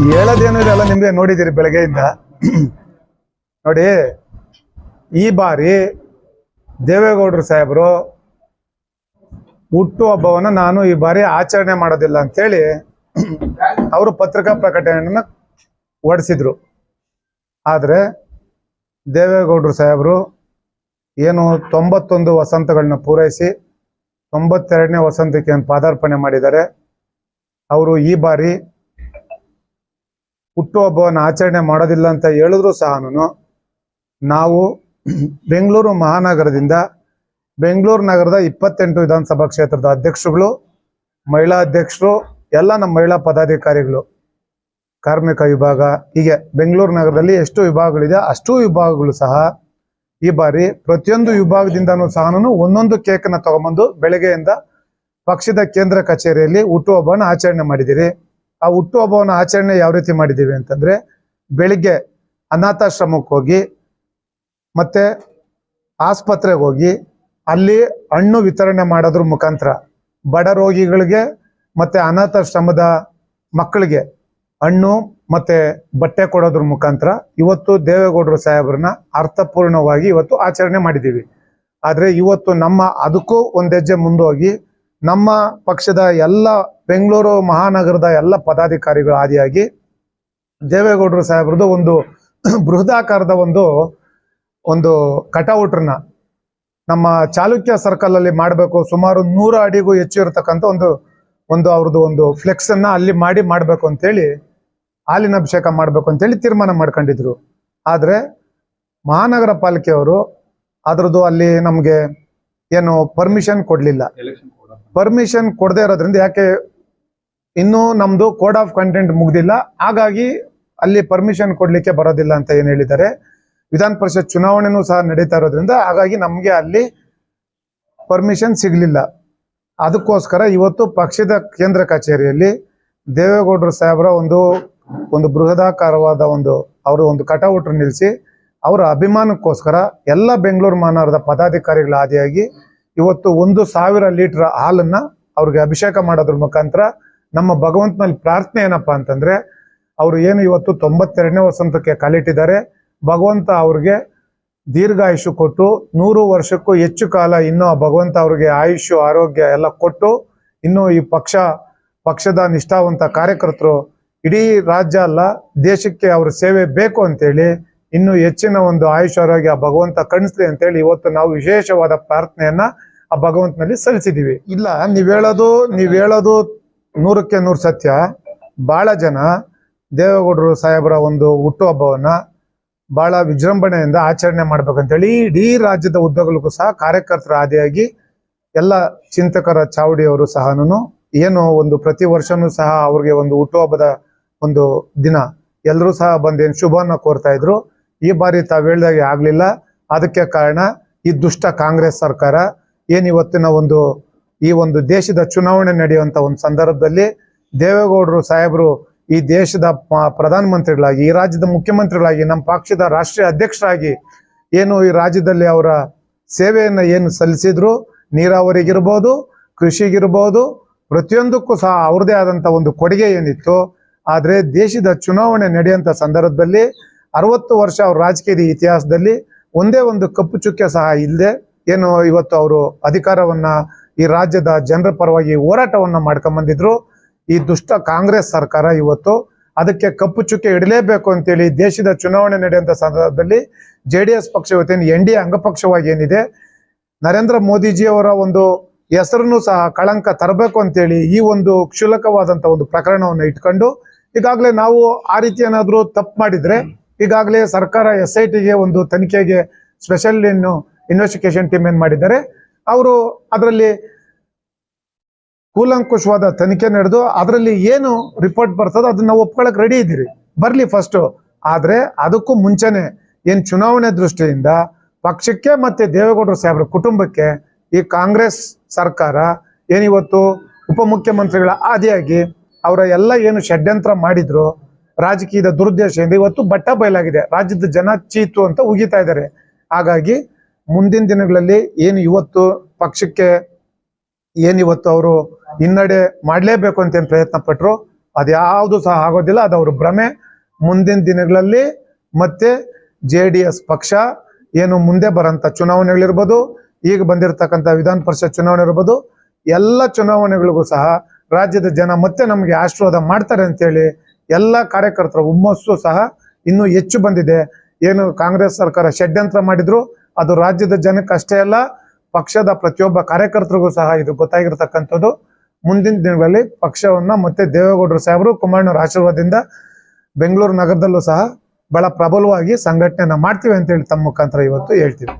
ಹೇಳೋದೇನು ಇದೆಲ್ಲ ನಿಮ್ಗೆ ನೋಡಿದ್ದೀರಿ ಬೆಳಗ್ಗೆಯಿಂದ. ನೋಡಿ, ಈ ಬಾರಿ ದೇವೇಗೌಡರು ಸಾಹೇಬರು ಹುಟ್ಟು ಹಬ್ಬವನ್ನು ನಾನು ಈ ಬಾರಿ ಆಚರಣೆ ಮಾಡೋದಿಲ್ಲ ಅಂತೇಳಿ ಅವರು ಪತ್ರಿಕಾ ಪ್ರಕಟಣೆಯನ್ನು ಹೊರಡಿಸಿದ್ರು ಆದರೆ ದೇವೇಗೌಡರು ಸಾಹೇಬರು ಏನು ತೊಂಬತ್ತೊಂದು ವಸಂತಗಳನ್ನ ಪೂರೈಸಿ ತೊಂಬತ್ತೆರಡನೇ ವಸಂತಕ್ಕೆ ಏನು ಪಾದಾರ್ಪಣೆ ಮಾಡಿದ್ದಾರೆ. ಅವರು ಈ ಬಾರಿ ಹುಟ್ಟುಹಬ್ಬವನ್ನು ಆಚರಣೆ ಮಾಡೋದಿಲ್ಲ ಅಂತ ಹೇಳಿದ್ರು ಸಹ ನಾವು ಬೆಂಗಳೂರು ಮಹಾನಗರದಿಂದ ಬೆಂಗಳೂರು ನಗರದ ಇಪ್ಪತ್ತೆಂಟು ವಿಧಾನಸಭಾ ಕ್ಷೇತ್ರದ ಅಧ್ಯಕ್ಷರುಗಳು, ಮಹಿಳಾ ಅಧ್ಯಕ್ಷರು, ಎಲ್ಲ ನಮ್ಮ ಮಹಿಳಾ ಪದಾಧಿಕಾರಿಗಳು, ಕಾರ್ಮಿಕ ವಿಭಾಗ, ಹೀಗೆ ಬೆಂಗಳೂರು ನಗರದಲ್ಲಿ ಎಷ್ಟು ವಿಭಾಗಗಳಿದೆ ಅಷ್ಟು ವಿಭಾಗಗಳು ಸಹ ಈ ಬಾರಿ ಪ್ರತಿಯೊಂದು ವಿಭಾಗದಿಂದನೂ ಸಹ ಒಂದೊಂದು ಕೇಕನ್ನ ತಗೊಂಬಂದು ಬೆಳಗ್ಗೆಯಿಂದ ಪಕ್ಷದ ಕೇಂದ್ರ ಕಚೇರಿಯಲ್ಲಿ ಹುಟ್ಟುಹಬ್ಬವನ್ನು ಆಚರಣೆ ಮಾಡಿದಿರಿ ಆ ಹುಟ್ಟುಹಬ್ಬವನ್ನು ಆಚರಣೆ ಯಾವ ರೀತಿ ಮಾಡಿದ್ದೀವಿ ಅಂತಂದ್ರೆ ಬೆಳಿಗ್ಗೆ ಅನಾಥಾಶ್ರಮಕ್ಕೆ ಹೋಗಿ ಮತ್ತೆ ಆಸ್ಪತ್ರೆಗೆ ಹೋಗಿ ಅಲ್ಲಿ ಹಣ್ಣು ವಿತರಣೆ ಮಾಡೋದ್ರ ಮುಖಾಂತರ ಬಡ ರೋಗಿಗಳಿಗೆ ಮತ್ತೆ ಅನಾಥಾಶ್ರಮದ ಮಕ್ಕಳಿಗೆ ಹಣ್ಣು ಮತ್ತೆ ಬಟ್ಟೆ ಕೊಡೋದ್ರ ಮುಖಾಂತರ ಇವತ್ತು ದೇವೇಗೌಡರು ಸಾಹೇಬ್ರನ್ನ ಅರ್ಥಪೂರ್ಣವಾಗಿ ಇವತ್ತು ಆಚರಣೆ ಮಾಡಿದ್ದೀವಿ. ಆದರೆ ಇವತ್ತು ನಮ್ಮ ಅದಕ್ಕೂ ಒಂದು ಹೆಜ್ಜೆ ಮುಂದೋಗಿ ನಮ್ಮ ಪಕ್ಷದ ಎಲ್ಲ ಬೆಂಗಳೂರು ಮಹಾನಗರದ ಎಲ್ಲ ಪದಾಧಿಕಾರಿಗಳು ಆದಿಯಾಗಿ ದೇವೇಗೌಡರು ಸಾಹೇಬ್ರದ್ದು ಒಂದು ಬೃಹದಾಕಾರದ ಒಂದು ಒಂದು ಕಟೌಟ್ರನ್ನ ನಮ್ಮ ಚಾಲುಕ್ಯ ಸರ್ಕಲ್ ಅಲ್ಲಿ ಮಾಡಬೇಕು ಸುಮಾರು ನೂರು ಅಡಿಗೂ ಹೆಚ್ಚು ಇರತಕ್ಕಂಥ ಒಂದು ಒಂದು ಅವ್ರದ್ದು ಒಂದು ಫ್ಲೆಕ್ಸ್ ಅನ್ನ ಅಲ್ಲಿ ಮಾಡಿ ಮಾಡಬೇಕು ಅಂತೇಳಿ ಹಾಲಿನ ಅಭಿಷೇಕ ಮಾಡಬೇಕು ಅಂತೇಳಿ ತೀರ್ಮಾನ ಮಾಡ್ಕೊಂಡಿದ್ರು. ಆದರೆ ಮಹಾನಗರ ಪಾಲಿಕೆಯವರು ಅದರದ್ದು ಅಲ್ಲಿ ನಮಗೆ ಏನು ಪರ್ಮಿಷನ್ ಕೊಡಲಿಲ್ಲ. ಪರ್ಮಿಷನ್ ಕೊಡದೇ ಇರೋದ್ರಿಂದ ಯಾಕೆ ಇನ್ನೂ ನಮ್ದು ಕೋಡ್ ಆಫ್ ಕಂಟೆಂಟ್ ಮುಗ್ದಿಲ್ಲ. ಹಾಗಾಗಿ ಅಲ್ಲಿ ಪರ್ಮಿಷನ್ ಕೊಡ್ಲಿಕ್ಕೆ ಬರೋದಿಲ್ಲ ಅಂತ ಏನ್ ಹೇಳಿದ್ದಾರೆ. ವಿಧಾನ ಪರಿಷತ್ ಚುನಾವಣೆನೂ ಸಹ ನಡೀತಾ ಇರೋದ್ರಿಂದ ಹಾಗಾಗಿ ನಮ್ಗೆ ಅಲ್ಲಿ ಪರ್ಮಿಷನ್ ಸಿಗ್ಲಿಲ್ಲ. ಅದಕ್ಕೋಸ್ಕರ ಇವತ್ತು ಪಕ್ಷದ ಕೇಂದ್ರ ಕಚೇರಿಯಲ್ಲಿ ದೇವೇಗೌಡರು ಸಾಹೇಬರ ಒಂದು ಒಂದು ಬೃಹದಾಕಾರವಾದ ಒಂದು, ಅವರು ಒಂದು ಕಟೌಟ್ ನಿಲ್ಲಿಸಿ ಅವರ ಅಭಿಮಾನಕ್ಕೋಸ್ಕರ ಎಲ್ಲ ಬೆಂಗಳೂರು ಮಹಾನಗರದ ಪದಾಧಿಕಾರಿಗಳ ಆದಿಯಾಗಿ ಇವತ್ತು ಒಂದು ಸಾವಿರ ಲೀಟರ್ ಹಾಲನ್ನ ಅವ್ರಿಗೆ ಅಭಿಷೇಕ ಮಾಡೋದ್ರ ಮುಖಾಂತರ ನಮ್ಮ ಭಗವಂತನಲ್ಲಿ ಪ್ರಾರ್ಥನೆ ಏನಪ್ಪಾ ಅಂತಂದ್ರೆ, ಅವರು ಏನು ಇವತ್ತು ತೊಂಬತ್ತೆರಡನೇ ವಸಂತಕ್ಕೆ ಕಾಲಿಟ್ಟಿದ್ದಾರೆ, ಭಗವಂತ ಅವ್ರಿಗೆ ದೀರ್ಘಾಯುಷು ಕೊಟ್ಟು, ನೂರು ವರ್ಷಕ್ಕೂ ಹೆಚ್ಚು ಕಾಲ ಇನ್ನೂ ಆ ಭಗವಂತ ಅವ್ರಿಗೆ ಆಯುಷ್ಯ, ಆರೋಗ್ಯ ಎಲ್ಲ ಕೊಟ್ಟು, ಇನ್ನು ಈ ಪಕ್ಷ, ಪಕ್ಷದ ನಿಷ್ಠಾವಂತ ಕಾರ್ಯಕರ್ತರು ಇಡೀ ರಾಜ್ಯ ಅಲ್ಲ, ದೇಶಕ್ಕೆ ಅವ್ರ ಸೇವೆ ಬೇಕು ಅಂತೇಳಿ, ಇನ್ನು ಹೆಚ್ಚಿನ ಒಂದು ಆಯುಷ್ ಆರೋಗ್ಯ ಆ ಭಗವಂತ ಕಣಿಸ್ಲಿ ಅಂತೇಳಿ ಇವತ್ತು ನಾವು ವಿಶೇಷವಾದ ಪ್ರಾರ್ಥನೆಯನ್ನ ಆ ಭಗವಂತನಲ್ಲಿ ಸಲ್ಲಿಸಿದೀವಿ ಇಲ್ಲ, ನೀವ್ ಹೇಳೋದು ನೀವ್ ಹೇಳೋದು ನೂರಕ್ಕೆ ನೂರು ಸತ್ಯ. ಬಹಳ ಜನ ದೇವೇಗೌಡರು ಸಾಹೇಬರ ಒಂದು ಹುಟ್ಟುಹಬ್ಬವನ್ನು ಬಹಳ ವಿಜೃಂಭಣೆಯಿಂದ ಆಚರಣೆ ಮಾಡ್ಬೇಕಂತೇಳಿ ಇಡೀ ರಾಜ್ಯದ ಉದ್ದಗಲಕ್ಕೂ ಸಹ ಕಾರ್ಯಕರ್ತರ ಆದಿಯಾಗಿ ಎಲ್ಲ ಚಿಂತಕರ ಚಾವಡಿಯವರು ಸಹ ಏನು ಒಂದು ಪ್ರತಿ ವರ್ಷನೂ ಸಹ ಅವ್ರಿಗೆ ಒಂದು ಹುಟ್ಟುಹಬ್ಬದ ಒಂದು ದಿನ. ಎಲ್ಲರೂ ಸಹ ಬಂದೇನು ಶುಭವನ್ನ ಕೋರ್ತಾ ಇದ್ರು. ಈ ಬಾರಿ ತಾವು ಹೇಳ್ದಾಗೆ ಆಗ್ಲಿಲ್ಲ. ಅದಕ್ಕೆ ಕಾರಣ ಈ ದುಷ್ಟ ಕಾಂಗ್ರೆಸ್ ಸರ್ಕಾರ. ಏನ್ ಇವತ್ತಿನ ಒಂದು ಈ ಒಂದು ದೇಶದ ಚುನಾವಣೆ ನಡೆಯುವಂತ ಒಂದು ಸಂದರ್ಭದಲ್ಲಿ ದೇವೇಗೌಡರು ಸಾಹೇಬರು ಈ ದೇಶದ ಪ- ಪ್ರಧಾನಮಂತ್ರಿಗಳಾಗಿ, ಈ ರಾಜ್ಯದ ಮುಖ್ಯಮಂತ್ರಿಗಳಾಗಿ, ನಮ್ಮ ಪಕ್ಷದ ರಾಷ್ಟ್ರೀಯ ಅಧ್ಯಕ್ಷರಾಗಿ ಏನು ಈ ರಾಜ್ಯದಲ್ಲಿ ಅವರ ಸೇವೆಯನ್ನು ಏನು ಸಲ್ಲಿಸಿದ್ರು? ನೀರಾವರಿಗಿರ್ಬೋದು, ಕೃಷಿಗಿರ್ಬೋದು, ಪ್ರತಿಯೊಂದಕ್ಕೂ ಸಹ ಅವ್ರದೇ ಆದಂತ ಒಂದು ಕೊಡುಗೆ ಏನಿತ್ತು? ಆದರೆ ದೇಶದ ಚುನಾವಣೆ ನಡೆಯುವಂಥ ಸಂದರ್ಭದಲ್ಲಿ ಅರವತ್ತು ವರ್ಷ ಅವ್ರ ರಾಜಕೀಯದ ಇತಿಹಾಸದಲ್ಲಿ ಒಂದೇ ಒಂದು ಕಪ್ಪು ಚುಕ್ಕೆ ಸಹ ಇಲ್ಲದೆ ಏನು ಇವತ್ತು ಅವರು ಅಧಿಕಾರವನ್ನ ಈ ರಾಜ್ಯದ ಜನರ ಪರವಾಗಿ ಹೋರಾಟವನ್ನು ಮಾಡ್ಕೊಂಡ್ ಬಂದಿದ್ರು. ಈ ದುಷ್ಟ ಕಾಂಗ್ರೆಸ್ ಸರ್ಕಾರ ಇವತ್ತು ಅದಕ್ಕೆ ಕಪ್ಪು ಚುಕ್ಕೆ ಇಡಲೇಬೇಕು ಅಂತೇಳಿ ದೇಶದ ಚುನಾವಣೆ ನಡೆಯುವಂಥ ಸಂದರ್ಭದಲ್ಲಿ ಜೆ ಡಿ ಎಸ್ ಪಕ್ಷ ಇವತ್ತೇನು ಎನ್ ಡಿ ಅಂಗಪಕ್ಷವಾಗಿ ಏನಿದೆ. ನರೇಂದ್ರ ಮೋದಿಜಿಯವರ ಒಂದು ಹೆಸರನ್ನು ಸಹ ಕಳಂಕ ತರಬೇಕು ಅಂತೇಳಿ ಈ ಒಂದು ಕ್ಷುಲಕವಾದಂಥ ಒಂದು ಪ್ರಕರಣವನ್ನು ಇಟ್ಕೊಂಡು ಈಗಾಗಲೇ ನಾವು ಆ ರೀತಿ ಏನಾದರೂ ತಪ್ಪು ಮಾಡಿದ್ರೆ ಈಗಾಗಲೇ ಸರ್ಕಾರ ಎಸ್ ಐ ಟಿಗೆ ಒಂದು ತನಿಖೆಗೆ ಸ್ಪೆಷಲ್ ಏನು ಇನ್ವೆಸ್ಟಿಗೇಷನ್ ಟೀಮ್ ಏನು ಮಾಡಿದ್ದಾರೆ. ಅವರು ಅದರಲ್ಲಿ ಕೂಲಂಕುಷವಾದ ತನಿಖೆ ನಡೆದು ಅದರಲ್ಲಿ ಏನು ರಿಪೋರ್ಟ್ ಬರ್ತದೋ ಅದನ್ನ ನಾವು ಒಪ್ಕೊಳಕ್ ರೆಡಿ ಇದ್ದೀರಿ. ಬರ್ಲಿ ಫಸ್ಟ್ ಆದ್ರೆ ಅದಕ್ಕೂ ಮುಂಚೆನೆ ಏನು ಚುನಾವಣೆ ದೃಷ್ಟಿಯಿಂದ ಪಕ್ಷಕ್ಕೆ ಮತ್ತೆ ದೇವೇಗೌಡರು ಸಾಹೇಬರ ಕುಟುಂಬಕ್ಕೆ ಈ ಕಾಂಗ್ರೆಸ್ ಸರ್ಕಾರ ಏನಿವತ್ತು ಉಪಮುಖ್ಯಮಂತ್ರಿಗಳ ಆದಿಯಾಗಿ ಅವರ ಎಲ್ಲ ಏನು ಷಡ್ಯಂತ್ರ ಮಾಡಿದ್ರು, ರಾಜಕೀಯದ ದುರುದ್ದೇಶದಿಂದ ಇವತ್ತು ಬಟ್ಟ ಬಯಲಾಗಿದೆ ರಾಜ್ಯದ ಜನ ಚೀತು ಅಂತ ಉಗಿತಾ ಇದ್ದಾರೆ. ಹಾಗಾಗಿ ಮುಂದಿನ ದಿನಗಳಲ್ಲಿ ಏನು ಇವತ್ತು ಪಕ್ಷಕ್ಕೆ ಏನಿವತ್ತು ಅವರು ಹಿನ್ನಡೆ ಮಾಡಲೇಬೇಕು ಅಂತ ಏನು ಪ್ರಯತ್ನ ಪಟ್ಟರು ಅದ್ಯಾವುದು ಸಹ ಆಗೋದಿಲ್ಲ, ಅದು ಅವ್ರ ಭ್ರಮೆ. ಮುಂದಿನ ದಿನಗಳಲ್ಲಿ ಮತ್ತೆ ಜೆ ಡಿ ಎಸ್ ಪಕ್ಷ ಏನು ಮುಂದೆ ಬರೋಂಥ ಚುನಾವಣೆಗಳಿರ್ಬೋದು, ಈಗ ಬಂದಿರತಕ್ಕಂಥ ವಿಧಾನ ಪರಿಷತ್ ಚುನಾವಣೆ ಇರ್ಬೋದು ಎಲ್ಲ ಚುನಾವಣೆಗಳಿಗೂ ಸಹ ರಾಜ್ಯದ ಜನ ಮತ್ತೆ ನಮಗೆ ಆಶೀರ್ವಾದ ಮಾಡ್ತಾರೆ ಅಂತೇಳಿ ಎಲ್ಲ ಕಾರ್ಯಕರ್ತರ ಹುಮ್ಮಸ್ಸು ಸಹ ಇನ್ನೂ ಹೆಚ್ಚು ಬಂದಿದೆ. ಏನು ಕಾಂಗ್ರೆಸ್ ಸರ್ಕಾರ ಷಡ್ಯಂತ್ರ ಮಾಡಿದ್ರು ಅದು ರಾಜ್ಯದ ಜನಕ್ಕಷ್ಟೇ ಅಲ್ಲ, ಪಕ್ಷದ ಪ್ರತಿಯೊಬ್ಬ ಕಾರ್ಯಕರ್ತರಿಗೂ ಸಹ ಇದು ಗೊತ್ತಾಗಿರ್ತಕ್ಕಂಥದ್ದು. ಮುಂದಿನ ದಿನಗಳಲ್ಲಿ ಪಕ್ಷವನ್ನ ಮತ್ತೆ ದೇವೇಗೌಡರು ಸಾಹೇಬರು, ಕುಮಾರಣ್ಣವ್ರ ಆಶೀರ್ವಾದದಿಂದ ಬೆಂಗಳೂರು ನಗರದಲ್ಲೂ ಸಹ ಬಹಳ ಪ್ರಬಲವಾಗಿ ಸಂಘಟನೆಯನ್ನ ಮಾಡ್ತೀವಿ ಅಂತೇಳಿ ತಮ್ಮ ಮುಖಾಂತರ ಇವತ್ತು ಹೇಳ್ತೀವಿ.